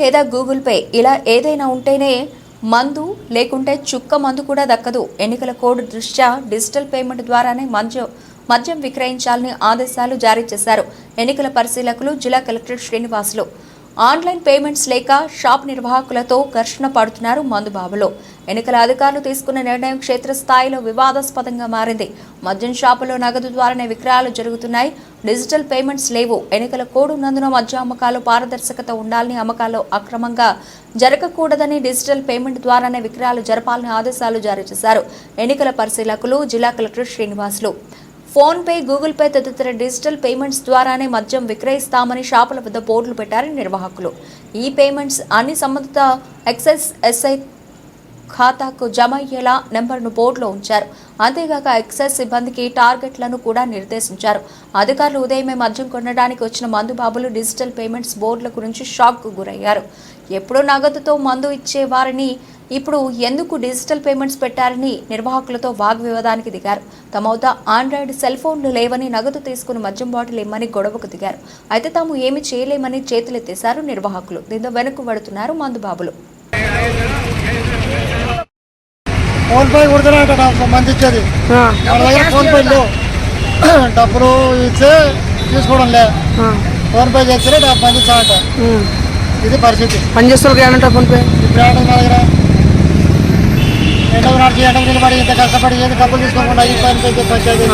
లేదా Google pay ఇలా ఏదైనా ఉంటేనే మందు లేకుంటే చుక్క మందు కూడా దక్కదు. ఎన్నికల కోడ్ దృష్ట్యా డిజిటల్ పేమెంట్ ద్వారానే మద్యం మద్యం విక్రయించాలని ఆదేశాలు జారీ చేశారు ఎన్నికల పరిశీలకులు జిల్లా కలెక్టర్ శ్రీనివాసులు. ఆన్లైన్ పేమెంట్స్ లేక షాప్ నిర్వాహకులతో ఘర్షణ పడుతున్నారు మందుబాబులో ఎన్నికల అధికారులు తీసుకున్న నిర్ణయం క్షేత్రస్థాయిలో వివాదాస్పదంగా మారింది. మద్యం షాపులో నగదు ద్వారానే విక్రయాలు జరుగుతున్నాయి. డిజిటల్ పేమెంట్స్ లేవు. ఎన్నికల కోడ్ ఉన్నందున మద్య అమ్మకాలు పారదర్శకత ఉండాలని అమ్మకాలు అక్రమంగా జరగకూడదని డిజిటల్ పేమెంట్ ద్వారానే విక్రయాలు జరపాలని ఆదేశాలు జారీ చేశారు. ఎన్నికల పరిశీలకులు జిల్లా collector Srinivasulu. PhonePe Google Pay తదితర డిజిటల్ పేమెంట్స్ ద్వారానే మద్యం విక్రయిస్తామని షాపుల వద్ద బోర్డులు పెట్టారు నిర్వాహకులు. ఈ పేమెంట్స్ అన్ని సంబంధిత ఎక్సైజ్ ఎస్ఐ ఖాతాకు జమ అయ్యేలా నెంబర్ను బోర్డులో ఉంచారు. అంతేగాక ఎక్సైజ్ సిబ్బందికి టార్గెట్లను కూడా నిర్దేశించారు. అధికారులు ఉదయమే మద్యం కొనడానికి వచ్చిన మందు బాబులు డిజిటల్ పేమెంట్స్ బోర్డుల గురించి షాక్కు గురయ్యారు. ఎప్పుడూ నగదుతో మందు ఇచ్చే వారిని ఇప్పుడు ఎందుకు డిజిటల్ పేమెంట్స్ పెట్టారని నిర్వాహకులతో వాగ్వివాదానికి దిగారు. తమ వద్ద ఆండ్రాయిడ్ సెల్ ఫోన్లు లేవని నగదు తీసుకుని మద్యం బాటిల్ ఇమ్మని గొడవకు దిగారు. అయితే తాము ఏమి చేయలేమని చేతులెత్తేశారు నిర్వాహకులు. దీంతో వెనక్కు పడుతున్నారు మందుబాబులు. ఫోన్ పే కొడుతున్నారట నాకు మంది ఇచ్చేది దగ్గర ఫోన్ పే లేవు డబ్బులు ఇస్తే తీసుకోవడం లే. ఫోన్ పే చేస్తే డబ్బు మంది ఇస్తామంట ఇది పరిస్థితి. పని చేస్తారు ఏమంటారు ఫోన్ పే? ఇప్పుడు మా దగ్గర. ఎండకు నాటికి ఎండకు నిలబడి ఇంత కష్టపడి ఏది డబ్బులు తీసుకోకుండా ఈ పని పే పంచాయతీ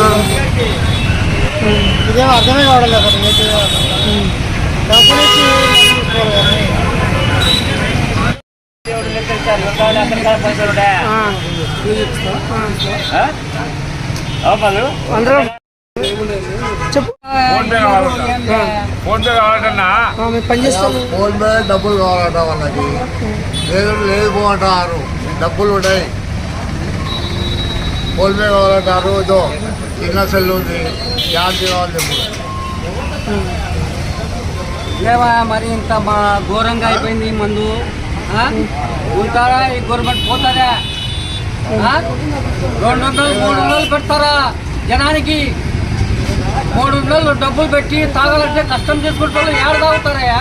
ఇదేమో అర్థమే కావడం లేదు. డబ్బులు ఇచ్చి అందరూ చెప్పు. ఫోన్ పే కావాలంట. ఫోన్ పే కావాలంటన్నా? ఆ, మీరు పని చేస్తారు ఫోన్ పే డబ్బులు కావాలంట వాళ్ళకి. లేదు లేదు డబ్బులు ఉన్నాయి ఫోన్ పే కావాలంటారు. ఇదో చిన్న సెల్ ఉంది. కావాలి మరి ఇంత మా ఘోరంగా అయిపోయింది ఈ మందు? ఉంటారా? ఈ గవర్నమెంట్ పోతారా? రెండు వందలు మూడు వందలు పెడతారా? జనానికి మూడు వందలు డబ్బులు పెట్టి తాగాలంటే కష్టం చేసుకుంటారు ఏడు తాగుతారయ్యా?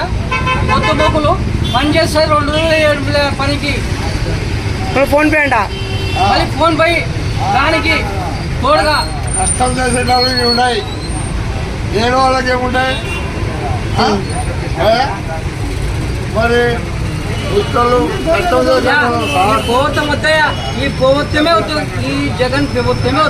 కొత్త మొక్కులు పని చేస్తే రెండు వందలు ఏడు పనికి. ఫోన్ పే అంట. మళ్ళీ ఫోన్ పోయి దానికి తోడుగా. కష్టం చేసే వాళ్ళకి ఉన్నాయి. లేని వాళ్ళకి ఏముంటాయి? మరి ఈ సార్ ప్రభుత్వం వద్దయా ఈ జగన్ ప్రభుత్వమే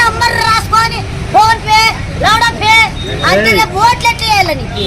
నంబర్ రాసుకొని ఫోన్ పే లౌడ పే అంటే రేపు ఓట్లు ఎట్లా వేయాలి నీకు?